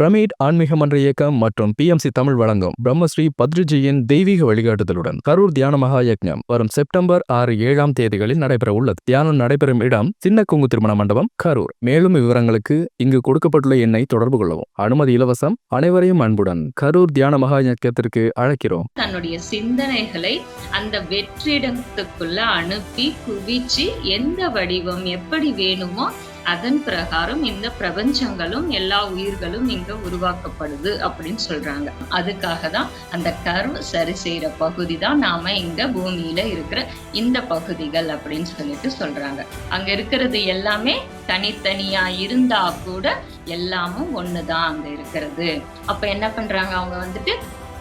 Pyramid ஆன்மீக மன்ற இயக்கம் மற்றும் பிஎம்சி தமிழ் வழங்கும் பிரம்மஸ்ரீ பத்ரிஜியின் தெய்வீக வழிகாட்டுதலுடன் கரூர் தியான மகா யக்ஞம் வரும் செப்டம்பர் ஆறு ஏழாம் தேதிகளில் நடைபெற உள்ளது தியானம் நடைபெறும் இடம் சின்ன குங்கு திருமண மண்டபம் கரூர். மேலும் விவரங்களுக்கு இங்கு கொடுக்கப்பட்டுள்ள எண்ணை தொடர்பு கொள்ளவும். அனுமதி இலவசம் அனைவரையும் அன்புடன் கரூர் தியான மகா யக்கத்திற்கு அழைக்கிறோம். தன்னுடைய சிந்தனைகளை அந்த வெற்றிடத்துக்குள்ள அனுப்பி குவிச்சு எந்த வடிவம் எப்படி வேணுமோ அதன் பிரகாரம் இந்த பிரபஞ்சங்களும் எல்லா உயிர்களும் இங்க உருவாக்கப்படுது அப்படின்னு சொல்றாங்க. அதுக்காக தான் அந்த கர்வ் சரி செய்யற பகுதி தான் நாம இங்க பூமியில இருக்கிற இந்த பகுதிகள் அப்படின்னு சொல்லிட்டு சொல்றாங்க. அங்க இருக்கிறது எல்லாமே தனித்தனியா இருந்தா கூட எல்லாமும் ஒண்ணுதான் அங்க இருக்கிறது. அப்ப என்ன பண்றாங்க? அவங்க வந்துட்டு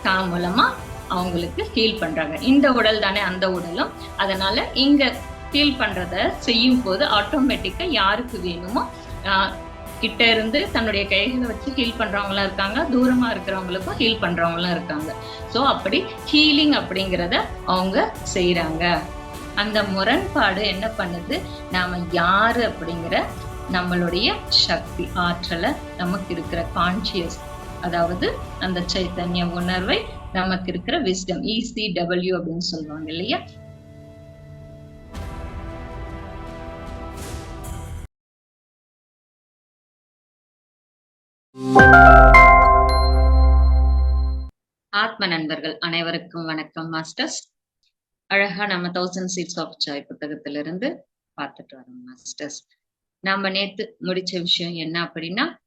கா மூலமா அவங்களுக்கு ஃபீல் பண்றாங்க. இந்த உடல் தானே அந்த உடலும். அதனால இங்க ஃபீல் பண்றத செய்யும் போது ஆட்டோமேட்டிக்கா யாருக்கு வேணுமோ கிட்ட இருந்து தன்னுடைய கைகளை வச்சு ஹீல் பண்றவங்களாம் இருக்காங்க தூரமா இருக்கிறவங்களுக்கும் ஹீல் பண்றவங்களும் இருக்காங்க. ஸோ அப்படி ஹீலிங் அப்படிங்கிறத அவங்க செய்யறாங்க அந்த முரண்பாடு என்ன பண்ணுது? நாம யாரு அப்படிங்கிற நம்மளுடைய சக்தி ஆற்றலை நமக்கு இருக்கிற கான்சியஸ் அதாவது அந்த சைத்தன்ய உணர்வை நமக்கு இருக்கிற விஸ்டம் இசி டபிள்யூ அப்படின்னு சொல்லுவாங்க இல்லையா? ஆத்ம நண்பர்கள் அனைவருக்கும் வணக்கம் மாஸ்டர்ஸ். அழகா நம்ம தௌசண்ட் சீட்ஸ் ஆஃப் ஜாய் புத்தகத்திலிருந்து பார்த்துட்டு வரோம் மாஸ்டர்ஸ். நாம நேத்து முடிச்ச விஷயம் என்ன அப்படின்னா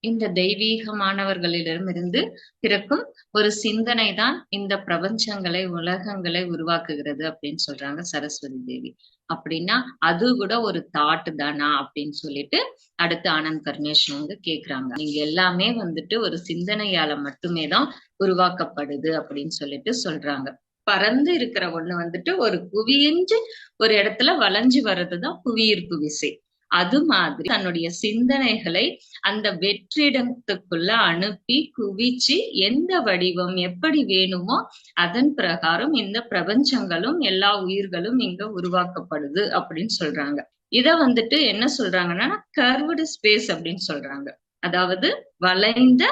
இந்த தெய்வீகமானவர்களிடமிருந்து பிறக்கும் ஒரு சிந்தனை தான் இந்த பிரபஞ்சங்களை உலகங்களை உருவாக்குகிறது அப்படின்னு சொல்றாங்க சரஸ்வதி தேவி. அப்படின்னா அது கூட ஒரு தாட் தானா அப்படின்னு சொல்லிட்டு அடுத்து ஆனந்த் கர்ணேஷ் வந்து கேக்குறாங்க. நீங்க எல்லாமே வந்துட்டு ஒரு சிந்தனையால மட்டுமே தான் உருவாக்கப்படுது அப்படின்னு சொல்லிட்டு சொல்றாங்க. பறந்து இருக்கிற ஒண்ணு வந்துட்டு ஒரு குவிஞ்சு ஒரு இடத்துல வளைஞ்சு வர்றதுதான் புவியீர்ப்பு விசை. அது மாதிரி தன்னுடைய சிந்தனைகளை அந்த வெற்றிடத்துக்குள்ள அனுப்பி குவிச்சு எந்த வடிவம் எப்படி வேணுமோ அதன் பிரகாரம் இந்த பிரபஞ்சங்களும் எல்லா உயிர்களும் இங்க உருவாக்கப்படுது அப்படின்னு சொல்றாங்க. இத வந்துட்டு என்ன சொல்றாங்கன்னா கர்வ்டு ஸ்பேஸ் அப்படின்னு சொல்றாங்க. அதாவது வளைந்த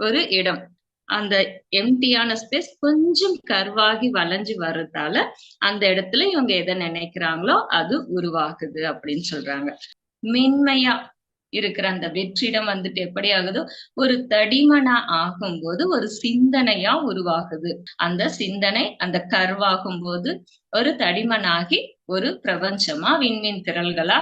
ஒரு இடம். அந்த எம்டியான ஸ்பேஸ் கொஞ்சம் கர்வாகி வளைஞ்சு வர்றதால அந்த இடத்துல இவங்க எதை நினைக்கிறாங்களோ அது உருவாகுது அப்படின்னு சொல்றாங்க. மென்மையா இருக்கிற அந்த வெற்றிடம் வந்துட்டு எப்படி ஆகுதோ ஒரு தடிமனா ஆகும்போது ஒரு சிந்தனையா உருவாகுது. அந்த சிந்தனை அந்த கர்வாகும் போது ஒரு தடிமனாகி ஒரு பிரபஞ்சமா விண்மீன் திரள்களா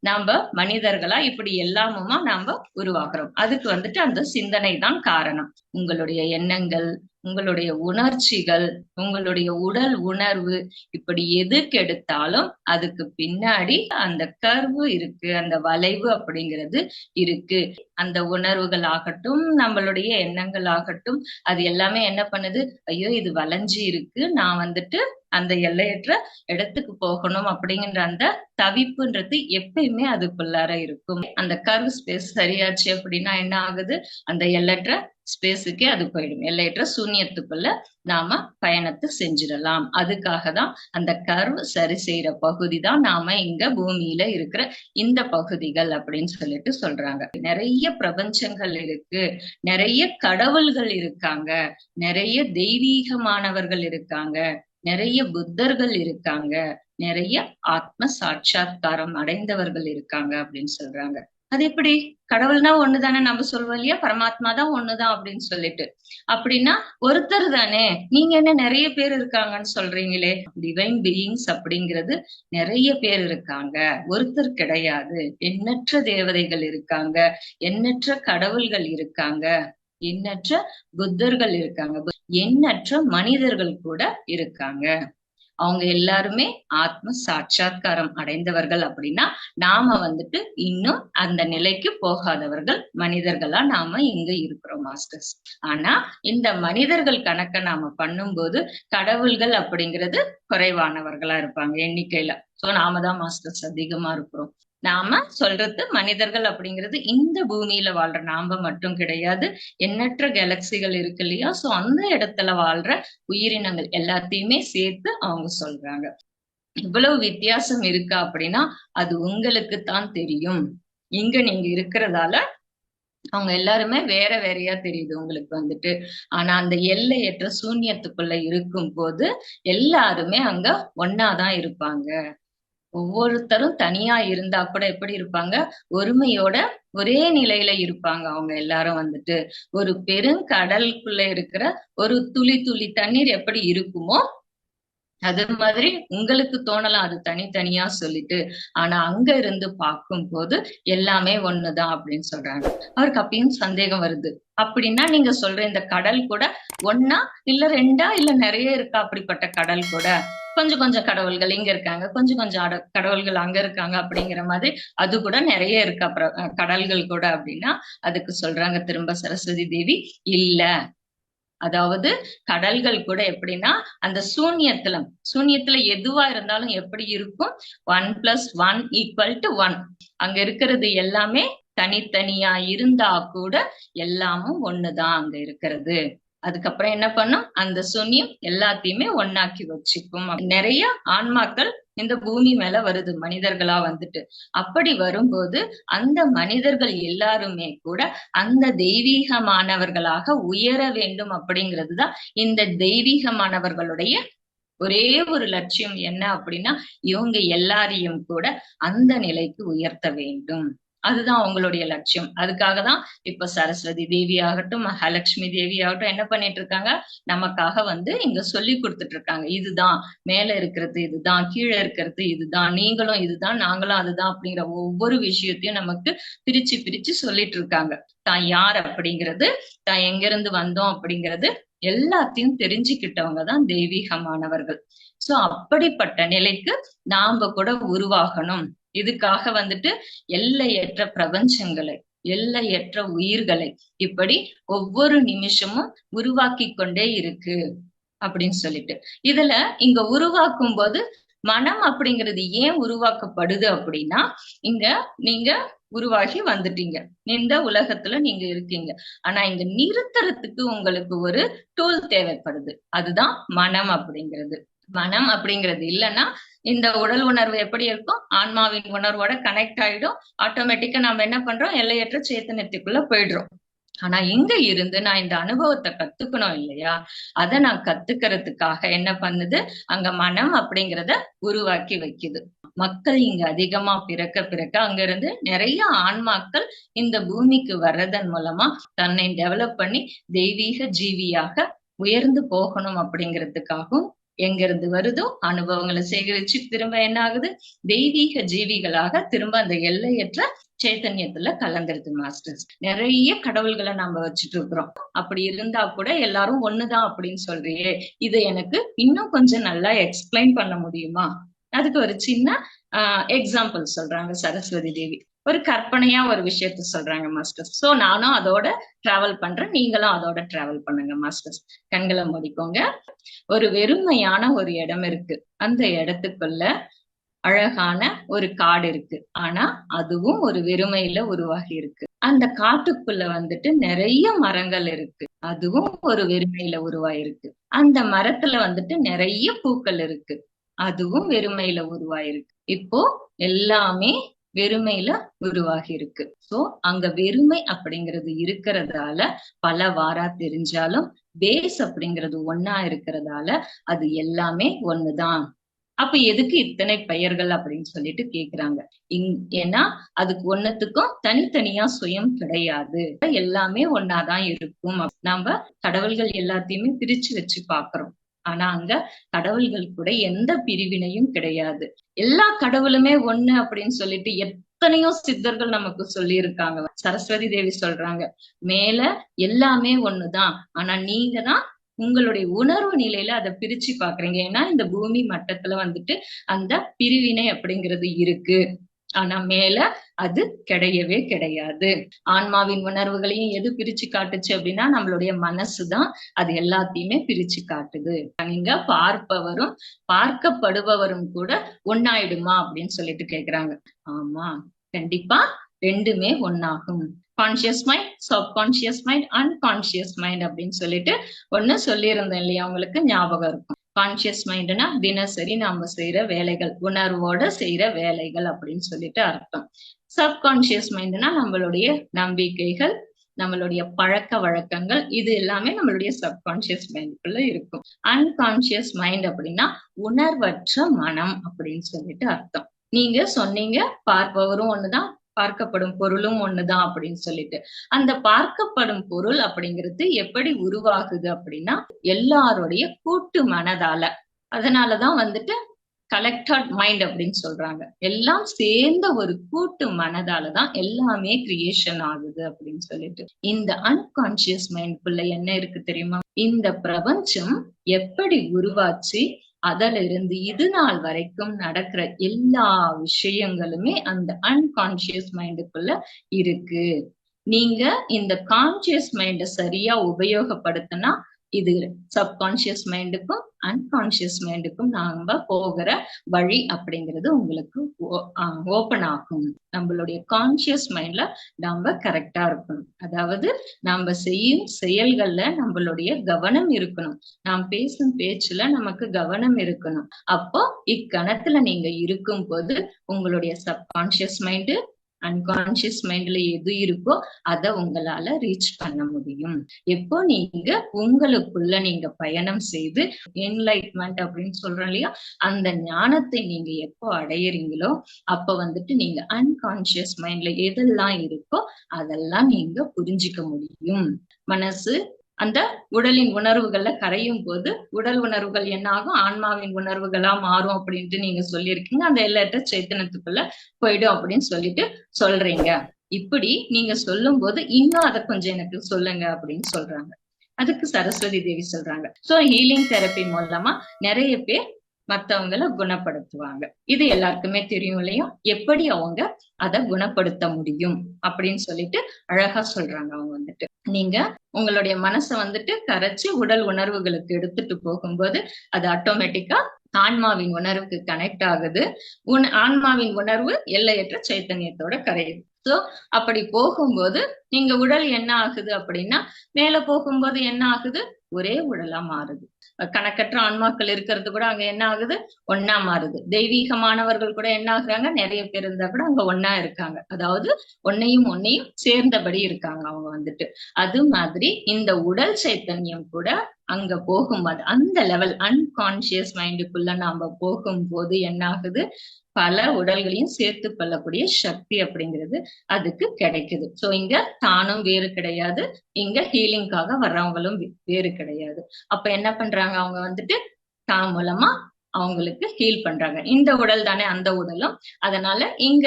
நாம மனிதர்களா இப்படி எல்லாமுமா நாம உருவாக்குறோம். அதுக்கு வந்துட்டு அந்த சிந்தனை தான் காரணம். உங்களுடைய எண்ணங்கள் உங்களுடைய உணர்ச்சிகள் உங்களுடைய உடல் உணர்வு இப்படி எதுக்கு எடுத்தாலும் அதுக்கு பின்னாடி அந்த கர்வு இருக்கு அந்த வளைவு அப்படிங்கிறது இருக்கு. அந்த உணர்வுகள் ஆகட்டும் நம்மளுடைய எண்ணங்கள் ஆகட்டும் அது எல்லாமே என்ன பண்ணுது? ஐயோ இது வளைஞ்சு இருக்கு நான் வந்துட்டு அந்த எல்லையற்ற இடத்துக்கு போகணும் அப்படிங்கிற அந்த தவிப்புன்றது எப்பயுமே அதுக்குள்ளார இருக்கும். அந்த கர்வ் ஸ்பேஸ் சரியாச்சு அப்படின்னா என்ன ஆகுது? அந்த எல்லற்ற ஸ்பேஸுக்கே அது போயிடும். எல்லையற்ற சூன்யத்துக்குள்ள நாம பயணத்தை செஞ்சிடலாம். அதுக்காக தான் அந்த கர்வ் சரி செய்யற பகுதி தான் நாம இங்க பூமியில இருக்கிற இந்த பகுதிகள் அப்படின்னு சொல்லிட்டு சொல்றாங்க. நிறைய பிரபஞ்சங்கள் இருக்கு. நிறைய கடவுள்கள் இருக்காங்க. நிறைய தெய்வீகமானவர்கள் இருக்காங்க. நிறைய புத்தர்கள் இருக்காங்க. நிறைய ஆத்ம சாட்சா்காரம் அடைந்தவர்கள் இருக்காங்க அப்படின்னு சொல்றாங்க. அது எப்படி? கடவுள்னா ஒண்ணுதானே நம்ம சொல்லுவோம் இல்லையா? பரமாத்மா தான் ஒண்ணுதான் அப்படின்னு சொல்லிட்டு. அப்படின்னா ஒருத்தர் தானே. நீங்க என்ன நிறைய பேர் இருக்காங்கன்னு சொல்றீங்களே? டிவைன் பீயிங்ஸ் அப்படிங்கிறது நிறைய பேர் இருக்காங்க. ஒருத்தர் கிடையாது. எண்ணற்ற தேவதைகள் இருக்காங்க. எண்ணற்ற கடவுள்கள் இருக்காங்க. எண்ணற்ற புத்தர்கள் இருக்காங்க. எண்ணற்ற மனிதர்கள் கூட இருக்காங்க. அவங்க எல்லாருமே ஆத்ம சாட்சா்காரம் அடைந்தவர்கள் அப்படின்னா நாம வந்துட்டு இன்னும் அந்த நிலைக்கு போகாதவர்கள் மனிதர்களா நாம இங்க இருக்கிறோம் மாஸ்டர்ஸ் ஆனா இந்த மனிதர்கள் கணக்க நாம பண்ணும்போது கடவுள்கள் அப்படிங்கிறது குறைவானவர்களா இருப்பாங்க எண்ணிக்கையில. சோ நாம தான் மாஸ்டர்ஸ் அதிகமா இருக்கிறோம். நாம சொல்றது மனிதர்கள் அப்படிங்கிறது இந்த பூமியில வாழ்ற நாம மட்டும் கிடையாது. எண்ணற்ற கேலக்சிகள் இருக்கு இல்லையா? சோ அந்த இடத்துல வாழ்ற உயிரினங்கள் எல்லாத்தையுமே சேர்த்து அவங்க சொல்றாங்க. இவ்வளவு வித்தியாசம் இருக்கா அப்படின்னா அது உங்களுக்கு தான் தெரியும். இங்க நீங்க இருக்கிறதால அவங்க எல்லாருமே வேற வேறையா தெரியுது உங்களுக்கு வந்துட்டு. ஆனா அந்த எல்லையற்ற சூன்யத்துக்குள்ள இருக்கும் போது எல்லாருமே அங்க ஒன்னாதான் இருப்பாங்க. ஒவ்வொருத்தரும் தனியா இருந்தா கூட எப்படி இருப்பாங்க? ஒருமையோட ஒரே நிலையில இருப்பாங்க அவங்க எல்லாரும் வந்துட்டு. ஒரு பெருங்கடலுக்குள்ள இருக்கிற ஒரு துளி துளி தண்ணீர் எப்படி இருக்குமோ அது மாதிரி உங்களுக்கு தோணலாம். அது தனித்தனியா சொல்லிட்டு. ஆனா அங்க இருந்து பார்க்கும் போது எல்லாமே ஒண்ணுதான் அப்படின்னு சொல்றாங்க. அவருக்கு அப்பயும் சந்தேகம் வருது. அப்படின்னா நீங்க சொல்ற இந்த கடல் கூட ஒன்னா இல்ல ரெண்டா? இல்ல நிறைய இருக்கா அப்படிப்பட்ட கடல் கூட? கொஞ்சம் கொஞ்சம் கடவுள்கள் இங்க இருக்காங்க. கொஞ்சம் கொஞ்சம் அட- கடவுள்கள் அங்க இருக்காங்க அப்படிங்கிற மாதிரி அது கூட நிறைய இருக்கு. அப்புறம் கடல்கள் கூட அப்படின்னா அதுக்கு சொல்றாங்க திரும்ப சரஸ்வதி தேவி. இல்ல. அதாவது கடல்கள் கூட எப்படின்னா அந்த சூன்யத்துல சூன்யத்துல எதுவா இருந்தாலும் எப்படி இருக்கும்? One plus one equal to one அங்க இருக்கிறது எல்லாமே தனித்தனியா இருந்தா கூட எல்லாமும் ஒண்ணுதான் அங்க இருக்கிறது. அதுக்கப்புறம் என்ன பண்ணும்? அந்த சூன்யம் எல்லாத்தையுமே ஒன்னாக்கி வச்சுக்கும். நிறைய ஆன்மாக்கள் இந்த பூமி மேல வருது மனிதர்களா வந்துட்டு. அப்படி வரும்போது அந்த மனிதர்கள் எல்லாருமே கூட அந்த தெய்வீகமானவர்களாக உயர வேண்டும் அப்படிங்கிறதுதான் இந்த தெய்வீகமானவர்களுடைய ஒரே ஒரு லட்சியம் என்ன அப்படின்னா இவங்க எல்லாரையும் கூட அந்த நிலைக்கு உயர்த்த வேண்டும். அதுதான் அவங்களுடைய லட்சியம். அதுக்காக தான் இப்ப சரஸ்வதி தேவி ஆகட்டும் மகாலட்சுமி தேவி ஆகட்டும் என்ன பண்ணிட்டு இருக்காங்க? நமக்காக வந்து இங்க சொல்லி கொடுத்துட்டு இருக்காங்க. இதுதான் மேல இருக்கிறது இதுதான் கீழே இருக்கிறது இதுதான் நீங்களும் இதுதான் நாங்களும் அதுதான் அப்படிங்கிற ஒவ்வொரு விஷயத்தையும் நமக்கு பிரிச்சு பிரிச்சு சொல்லிட்டு இருக்காங்க. தான் யார் அப்படிங்கிறது தான் எங்க இருந்து வந்தோம் அப்படிங்கிறது எல்லாத்தையும் தெரிஞ்சுக்கிட்டவங்க தான் தெய்வீகமானவர்கள். சோ அப்படிப்பட்ட நிலைக்கு நாம கூட உருவாகணும். இதுக்காக வந்துட்டு எல்லையற்ற பிரபஞ்சங்களை எல்லையற்ற உயிர்களை இப்படி ஒவ்வொரு நிமிஷமும் உருவாக்கி கொண்டே இருக்கு அப்படின்னு சொல்லிட்டு. இதுல இங்க உருவாக்கும் போது மனம் அப்படிங்கிறது ஏன் உருவாக்கப்படுது அப்படின்னா இங்க நீங்க உருவாகி வந்துட்டீங்க. இந்த உலகத்துல நீங்க இருக்கீங்க. ஆனா இங்க நிறுத்துறதுக்கு உங்களுக்கு ஒரு டூல் தேவைப்படுது. அதுதான் மனம் அப்படிங்கிறது. மனம் அப்படிங்கிறது இல்லைன்னா இந்த உடல் உணர்வு எப்படி இருக்கும்? ஆன்மாவின் உணர்வோட கனெக்ட் ஆயிடும். ஆட்டோமேட்டிக்கா நம்ம என்ன பண்றோம்? எல்லையற்ற சேத்தனத்துக்குள்ள போயிடுறோம். ஆனா இங்க இருந்து நான் இந்த அனுபவத்தை கத்துக்கணும் இல்லையா? அதை நான் கத்துக்கிறதுக்காக என்ன பண்ணுது? அங்க மனம் அப்படிங்கிறத உருவாக்கி வைக்குது. மக்கள் இங்க அதிகமா பிறக்க பிறக்க அங்க இருந்து நிறைய ஆன்மாக்கள் இந்த பூமிக்கு வர்றதன் மூலமா தன்னை டெவலப் பண்ணி தெய்வீக ஜீவியாக உயர்ந்து போகணும் அப்படிங்கிறதுக்காகவும் எங்க இருந்து வருதோ அனுபவங்களை சேகரிச்சு திரும்ப என்ன ஆகுது தெய்வீக ஜீவிகளாக திரும்ப அந்த எல்லையற்ற சைத்தன்யத்துல கலந்துருது மாஸ்டர்ஸ் நிறைய கடவுள்களை நாம வச்சுட்டு இருக்கிறோம். அப்படி இருந்தா கூட எல்லாரும் ஒண்ணுதான் அப்படின்னு சொல்றியே. இதை எனக்கு இன்னும் கொஞ்சம் நல்லா எக்ஸ்பிளைன் பண்ண முடியுமா? அதுக்கு ஒரு சின்ன எக்ஸாம்பிள் சொல்றாங்க சரஸ்வதி தேவி. ஒரு கற்பனையா ஒரு விஷயத்த சொல்றாங்க மாஸ்டர்ஸ் சோ நானும் அதோட டிராவல் பண்றேன். நீங்களும் அதோட டிராவல் பண்ணுங்க மாஸ்டர்ஸ் கண்களை முடிக்கோங்க. ஒரு வெறுமையான ஒரு இடம் இருக்கு. அந்த இடத்துக்குள்ள அழகான ஒரு காடு இருக்கு. ஆனா அதுவும் ஒரு வெறுமையில உருவாகி இருக்கு. அந்த காட்டுக்குள்ள வந்துட்டு நிறைய மரங்கள் இருக்கு. அதுவும் ஒரு வெறுமையில உருவாயிருக்கு அந்த மரத்துல வந்துட்டு நிறைய பூக்கள் இருக்கு. அதுவும் வெறுமையில உருவாயிருக்கு. இப்போ எல்லாமே வெறுமையில உருவாகி இருக்கு சோ அங்க வெறுமை அப்படிங்கிறது இருக்கிறதால பல வாரா தெரிஞ்சாலும் பேஸ் அப்படிங்கிறது ஒன்னா இருக்கிறதால அது எல்லாமே ஒண்ணுதான். அப்ப எதுக்கு இத்தனை பெயர்கள் அப்படின்னு சொல்லிட்டு கேக்குறாங்க. இங் ஏன்னா அதுக்கு ஒன்னத்துக்கும் தனித்தனியா சுயம் கிடையாது. எல்லாமே ஒன்னாதான் இருக்கும். நாம கடவுள்கள் எல்லாத்தையுமே பிரிச்சு வச்சு பாக்குறோம் ஆனா அங்க கடவுள்கள் கூட எந்த பிரிவினையும் கிடையாது. எல்லா கடவுளுமே ஒண்ணு அப்படின்னு சொல்லிட்டு எத்தனையோ சித்தர்கள் நமக்கு சொல்லி இருக்காங்க சரஸ்வதி தேவி சொல்றாங்க மேல எல்லாமே ஒண்ணுதான். ஆனா நீங்க தான் உங்களுடைய உணர்வு நிலையில அதை பிரிச்சு பாக்குறீங்க ஏன்னா இந்த பூமி மட்டத்துல வந்துட்டு அந்த பிரிவினை அப்படிங்கிறது இருக்கு. ஆனா மேல அது கிடையவே கிடையாது. ஆன்மாவின் உணர்வுகளையும் எது பிரிச்சு காட்டுச்சு அப்படின்னா நம்மளுடைய மனசுதான் அது எல்லாத்தையுமே பிரிச்சு காட்டுது. நீங்க பார்ப்பவரும் பார்க்கப்படுபவரும் கூட ஒன்னாயிடுமா அப்படின்னு சொல்லிட்டு கேக்குறாங்க. ஆமா கண்டிப்பா ரெண்டுமே ஒன்னாகும் conscious mind subconscious mind unconscious mind அப்படின்னு சொல்லிட்டு ஒன்னு சொல்லியிருந்தேன் இல்லையா? உங்களுக்கு ஞாபகம் இருக்கும். கான்சியஸ் மைண்ட்னா தினசரி நாம செய்யற வேலைகள் உணர்வோட செய்யற வேலைகள் அப்படின்னு சொல்லிட்டு அர்த்தம். சப்கான்சியஸ் மைண்ட்னா நம்மளுடைய நம்பிக்கைகள் நம்மளுடைய பழக்க வழக்கங்கள் இது எல்லாமே நம்மளுடைய சப்கான்சியஸ் மைண்டுக்குள்ள இருக்கும். அன்கான்சியஸ் மைண்ட் அப்படின்னா உணர்வற்ற மனம் அப்படின்னு சொல்லிட்டு அர்த்தம். நீங்க சொன்னீங்க பார்ப்பவரும் ஒண்ணுதான் பார்க்கப்படும் பொருளும் ஒண்ணுதான் அப்படின்னு சொல்லிட்டு. அந்த பார்க்கப்படும் பொருள் அப்படிங்கிறது எப்படி உருவாகுது அப்படின்னா எல்லாருடைய கூட்டு மனதால. அதனாலதான் வந்துட்டு கலெக்டட் மைண்ட் அப்படின்னு சொல்றாங்க. எல்லாம் சேர்ந்த ஒரு கூட்டு மனதாலதான் எல்லாமே கிரியேஷன் ஆகுது அப்படின்னு சொல்லிட்டு. இந்த அன்கான்சியஸ் மைண்ட்குள்ள என்ன இருக்கு தெரியுமா? இந்த பிரபஞ்சம் எப்படி உருவாச்சு? அதுல இருந்து இது நாள் வரைக்கும் நடக்கிற எல்லா விஷயங்களுமே அந்த அன்கான்சியஸ் மைண்டுக்குள்ள இருக்கு. நீங்க இந்த கான்சியஸ் மைண்ட சரியா உபயோகப்படுத்தினா இது சப்கான்சியஸ் மைண்டுக்கும் அன்கான்சியஸ் மைண்டுக்கும் நாம போகிற வழி அப்படிங்கிறது உங்களுக்கு ஓபன் ஆகும். நம்மளுடைய கான்சியஸ் மைண்ட்ல நாம கரெக்டா இருக்கணும். அதாவது நாம செய்யும் செயல்கள்ல நம்மளுடைய கவனம் இருக்கணும். நாம் பேசும் பேச்சுல நமக்கு கவனம் இருக்கணும். அப்போ இக்கணத்துல நீங்க இருக்கும் போது உங்களுடைய சப்கான்சியஸ் மைண்டு அன்கான்சியஸ் மைண்ட்ல எது இருக்கோ அதை உங்களால ரீச் பண்ண முடியும். எப்போ நீங்க உங்களுக்குள்ள நீங்க பயணம் செய்து என்லைட்மெண்ட் அப்படின்னு சொல்றோம் இல்லையா? அந்த ஞானத்தை நீங்க எப்போ அடையிறீங்களோ அப்ப வந்துட்டு நீங்க அன்கான்சியஸ் மைண்ட்ல எதெல்லாம் இருக்கோ அதெல்லாம் நீங்க புரிஞ்சுக்க முடியும். மனசு அந்த உடலின் உணர்வுகள்ல கரையும் போது உடல் உணர்வுகள் என்ன ஆகும் ஆன்மாவின் உணர்வுகளா மாறும் அப்படின்ட்டு நீங்க சொல்லியிருக்கீங்க. அந்த எல்லற்ற சைத்தனத்துக்குள்ள போயிடும் அப்படின்னு சொல்லிட்டு சொல்றீங்க. இப்படி நீங்க சொல்லும் போது இன்னும் அதை கொஞ்சம் எனக்கு சொல்லுங்க அப்படின்னு சொல்றாங்க. அதுக்கு சரஸ்வதி தேவி சொல்றாங்க. சோ ஹீலிங் தெரப்பி மூலமா நிறைய பேர் மத்தவங்களை குணப்படுத்துவாங்க. இது எல்லாருக்குமே தெரியும் இல்லையா? எப்படி அவங்க அதை குணப்படுத்த முடியும் அப்படின்னு சொல்லிட்டு அழகா சொல்றாங்க அவங்க வந்துட்டு. நீங்க உங்களுடைய மனசை வந்துட்டு கரைச்சு உடல் உணர்வுகளுக்கு எடுத்துட்டு போகும்போது அது ஆட்டோமேட்டிக்கா ஆன்மாவின் உணர்வுக்கு கனெக்ட் ஆகுது. உன் ஆன்மாவின் உணர்வு எல்லையற்ற சைத்தன்யத்தோட கரையுது. சோ அப்படி போகும்போது நீங்க உடல் என்ன ஆகுது அப்படின்னா மேல போகும்போது என்ன ஆகுது? ஒரே உடலா மாறுது. கணக்கற்ற ஆன்மாக்கள் இருக்கிறது கூட அங்க என்ன ஆகுது? ஒன்னா மாறுது. தெய்வீகமானவர்கள் கூட என்ன ஆகுறாங்க? நிறைய பேர் இருந்தா கூட அங்க ஒன்னா இருக்காங்க. அதாவது ஒன்னையும் ஒன்னையும் சேர்ந்தபடி இருக்காங்க அவங்க வந்துட்டு. அது மாதிரி இந்த உடல் சைத்தன்யம் கூட அங்க போகும்போது அந்த லெவல் அன்கான்சியஸ் மைண்டுக்குள்ள நாம போகும்போது என்ன ஆகுது பல உடல்களையும் சேர்த்து கொள்ளக்கூடிய சக்தி அப்படிங்கிறது அதுக்கு கிடைக்குது. சோ இங்க தானும் வேறு கிடையாது. இங்க ஹீலிங்காக வர்றவங்களும் வேறு கிடையாது. அப்ப என்ன பண்றாங்க? அவங்க வந்துட்டு தான் மூலமா அவங்களுக்கு ஹீல் பண்றாங்க. இந்த உடல் தானே அந்த உடலும். அதனால இங்க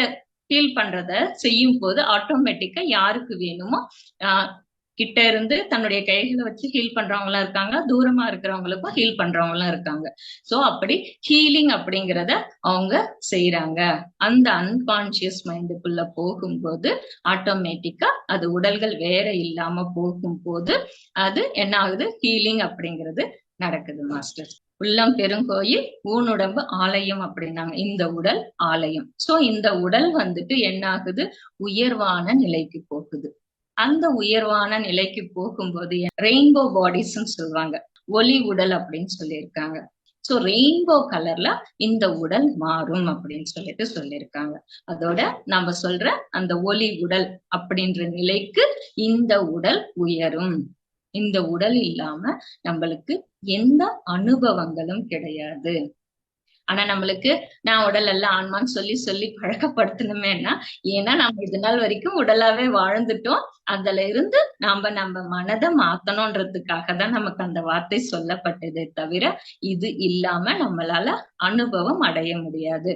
ஹீல் பண்றத செய்யும் போது ஆட்டோமேட்டிக்கா யாருக்கு வேணுமோ ஆஹ் கிட்ட இருந்து தன்னுடைய கைகளை வச்சு ஹீல் பண்றவங்களாம் இருக்காங்க. தூரமா இருக்கிறவங்களுக்கும் ஹீல் பண்றவங்களும் இருக்காங்க. சோ அப்படி ஹீலிங் அப்படிங்கிறத அவங்க செய்யறாங்க அந்த அன்கான்சியஸ் மைண்டுக்குள்ள போகும்போது ஆட்டோமேட்டிக்கா அது உடல்கள் வேற இல்லாம போகும்போது அது என்ன ஆகுது? ஹீலிங் அப்படிங்கிறது நடக்குது மாஸ்டர் உள்ளம் பெருங்கோயில் ஊனுடம்பு ஆலயம் அப்படின்னாங்க. இந்த உடல் ஆலயம். சோ இந்த உடல் வந்துட்டு என்ன ஆகுது? உயர்வான நிலைக்கு போகுது. அந்த உயர்வான நிலைக்கு போகும்போது ரெயின்போ பாடிஸ்ன்னு சொல்லுவாங்க. ஒளி உடல் அப்படின்னு சொல்லியிருக்காங்க. சோ ரெயின்போ கலர்ல இந்த உடல் மாறும் அப்படின்னு சொல்லிட்டு சொல்லியிருக்காங்க. அதோட நம்ம சொல்ற அந்த ஒளி உடல் அப்படின்ற நிலைக்கு இந்த உடல் உயரும். இந்த உடல் இல்லாம நம்மளுக்கு எந்த அனுபவங்களும் கிடையாது. ஆனா நம்மளுக்கு நான் உடல் எல்லாம் ஆன்மான்னு சொல்லி சொல்லி பழக்கப்படுத்தணுமேனா ஏன்னா நம்ம இது நாள் வரைக்கும் உடலாவே வாழ்ந்துட்டோம். அதுல இருந்து நாம நம்ம மனதை மாத்தணும்ன்றதுக்காக தான் நமக்கு அந்த வார்த்தை சொல்லப்பட்டதே தவிர இது இல்லாம நம்மளால அனுபவம் அடைய முடியாது.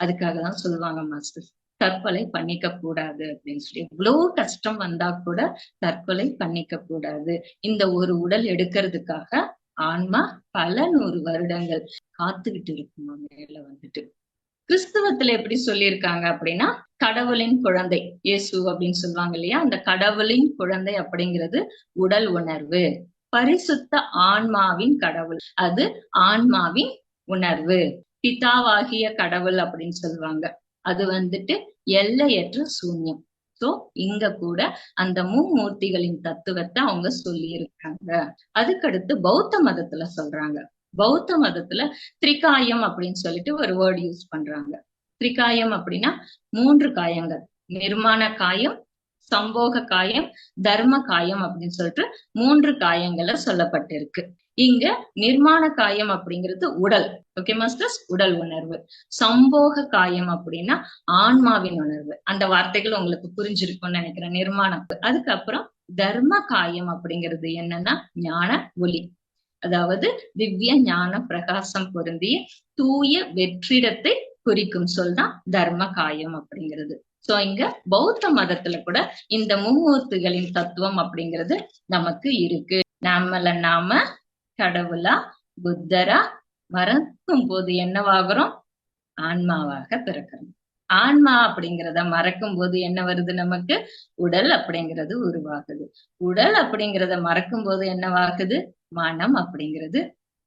அதுக்காக தான் சொல்லுவாங்க மாஸ்டர் தற்கொலை பண்ணிக்க கூடாது அப்படின்னு சொல்லி. எவ்வளவு கஷ்டம் வந்தா கூட தற்கொலை பண்ணிக்க கூடாது. இந்த ஒரு உடல் எடுக்கிறதுக்காக ஆன்மா பல நூறு வருடங்கள் காத்துக்கிட்டு இருக்குமா மேல வந்துட்டு. கிறிஸ்தவத்துல எப்படி சொல்லியிருக்காங்க அப்படின்னா கடவுளின் குழந்தை இயேசு அப்படின்னு சொல்லுவாங்க இல்லையா? அந்த கடவுளின் குழந்தை அப்படிங்கிறது உடல் உணர்வு. பரிசுத்த ஆன்மாவின் கடவுள் அது ஆன்மாவின் உணர்வு. பிதாவாகிய கடவுள் அப்படின்னு சொல்லுவாங்க. அது வந்துட்டு எல்லையற்ற சூன்யம். சோ இங்க கூட அந்த மும்மூர்த்திகளின் தத்துவத்தை அவங்க சொல்லி இருக்காங்க அதுக்கடுத்து பௌத்த மதத்துல சொல்றாங்க. பௌத்த மதத்துல திரிகாயம் அப்படின்னு சொல்லிட்டு ஒரு வேர்டு யூஸ் பண்றாங்க. திரிகாயம் அப்படின்னா மூன்று காயங்கள். நிர்மாண காயம் சம்போக காயம் தர்ம காயம் அப்படின்னு சொல்லிட்டு மூன்று காயங்களை சொல்லப்பட்டிருக்கு. இங்க நிர்மாண காயம் அப்படிங்கிறது உடல். ஓகே மாஸ்டர்ஸ் உடல் உணர்வு. சம்போக காயம் அப்படின்னா ஆன்மாவின் உணர்வு. அந்த வார்த்தைகள் உங்களுக்கு புரிஞ்சிருக்கும்னு நினைக்கிறேன் நிர்மாணம். அதுக்கப்புறம் தர்ம காயம் அப்படிங்கிறது என்னன்னா ஞான ஒலி அதாவது திவ்ய ஞான பிரகாசம் பொருந்திய தூய வெற்றிடத்தை குறிக்கும் சொல் தான் தர்ம காயம் அப்படிங்கிறது. சோ இங்க பௌத்த மதத்துல கூட இந்த மும்மூர்த்திகளின் தத்துவம் அப்படிங்கிறது நமக்கு இருக்கு. நம்மள நாம கடவுளா புத்தரா மறக்கும் போது என்னவாகிறோம்? ஆன்மாவாக பிறக்கிறோம். ஆன்மா அப்படிங்கிறத மறக்கும் போது என்ன வருது நமக்கு? உடல் அப்படிங்கிறது உருவாகுது. உடல் அப்படிங்கிறத மறக்கும் போது என்னவாகுது? மனம் அப்படிங்கிறது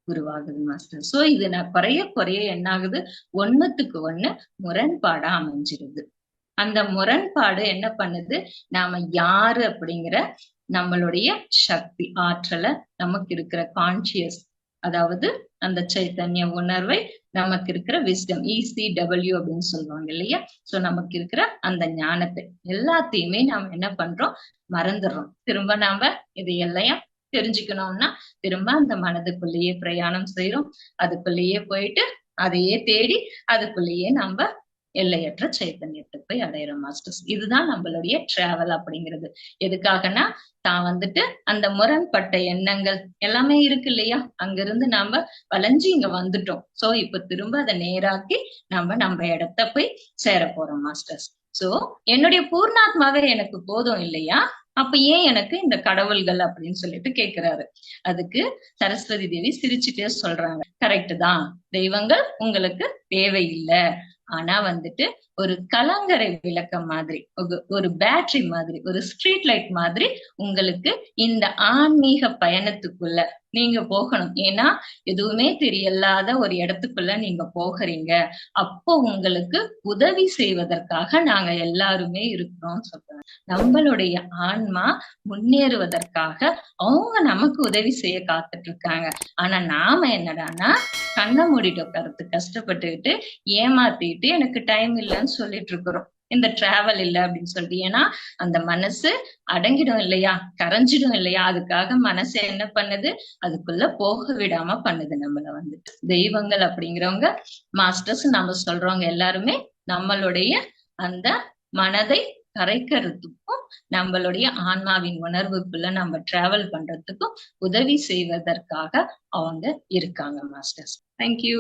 உருவாகுது மாஸ்டர் சோ இது நான் குறைய குறைய என்ன ஆகுது ஒண்ணுத்துக்கு ஒண்ணு முரண்பாடா அமைஞ்சிருது. அந்த முரண்பாடு என்ன பண்ணுது? நாம யாரு அப்படிங்கிற நம்மளுடைய சக்தி ஆற்றலை நமக்கு இருக்கிற கான்சியஸ் அதாவது அந்த சைத்தன்ய உணர்வை நமக்கு இருக்கிற விஸ்டம் இசி டபிள்யூ அப்படின்னு சொல்லுவாங்க இல்லையா? சோ நமக்கு இருக்கிற அந்த ஞானத்தை எல்லாத்தையுமே நாம என்ன பண்றோம்? மறந்துடுறோம். திரும்ப நாம இது எல்லாம் தெரிஞ்சுக்கணும்னா திரும்ப அந்த மனதுக்குள்ளேயே பிரயாணம் செய்யறோம் அதுக்குள்ளேயே போயிட்டு அதையே தேடி அதுக்குள்ளேயே நம்ம எல்லையற்ற சைத்தன்யத்துக்கு போய் அடையிறோம் மாஸ்டர்ஸ் இதுதான் நம்மளுடைய டிராவல் அப்படிங்கிறது. எதுக்காகனா தான் வந்துட்டு அந்த முரண்பட்ட எண்ணங்கள் எல்லாமே இருக்கு இல்லையா? அங்கிருந்து நாம வளைஞ்சு இங்க வந்துட்டோம். சோ இப்ப திரும்ப அதை நேராக்கி நம்ம நம்ம இடத்த போய் சேர போறோம் மாஸ்டர்ஸ் சோ என்னுடைய பூர்ணாத்மாவே எனக்கு போதும் இல்லையா? அப்ப ஏன் எனக்கு இந்த கடவுள்கள் அப்படின்னு சொல்லிட்டு கேக்குறாரு. அதுக்கு சரஸ்வதி தேவி சிரிச்சுட்டே சொல்றாங்க. கரெக்ட் தான். தெய்வங்கள் உங்களுக்கு தேவையில்லை. ஆனா வந்துட்டு ஒரு கலங்கரை விளக்கம் மாதிரி ஒரு பேட்டரி மாதிரி ஒரு ஸ்ட்ரீட் லைட் மாதிரி உங்களுக்கு இந்த ஆன்மீக பயணத்துக்குள்ள நீங்க போகணும். ஏன்னா எதுவுமே தெரியலாத ஒரு இடத்துக்குள்ள நீங்க போகிறீங்க. அப்போ உங்களுக்கு உதவி செய்வதற்காக நாங்க எல்லாருமே இருக்கிறோம் சொல்றாங்க நம்மளுடைய ஆன்மா முன்னேறுவதற்காக அவங்க நமக்கு உதவி செய்ய காத்துட்டு இருக்காங்க ஆனா நாம என்னடான்னா கண்ணை மூடிட்டு உட்காரத்து கஷ்டப்பட்டுக்கிட்டு ஏமாத்திட்டு எனக்கு டைம் இல்லைன்னு சொல்லிட்டு இருக்கிறோம் இந்த டிராவல் இல்ல அப்படின்னு சொல்லிட்டு. ஏன்னா அந்த மனசு அடங்கிடும் இல்லையா? கரைஞ்சிடும் இல்லையா? அதுக்காக மனசு என்ன பண்ணுது? அதுக்குள்ள போக விடாம பண்ணுது நம்மள வந்துட்டு. தெய்வங்கள் அப்படிங்கிறவங்க மாஸ்டர்ஸ் நம்ம சொல்றவங்க எல்லாருமே நம்மளுடைய அந்த மனதை கரைக்கிறதுக்கும் நம்மளுடைய ஆன்மாவின் உணர்வுக்குள்ள நம்ம டிராவல் பண்றதுக்கும் உதவி செய்வதற்காக அவங்க இருக்காங்க மாஸ்டர்ஸ் தேங்க்யூ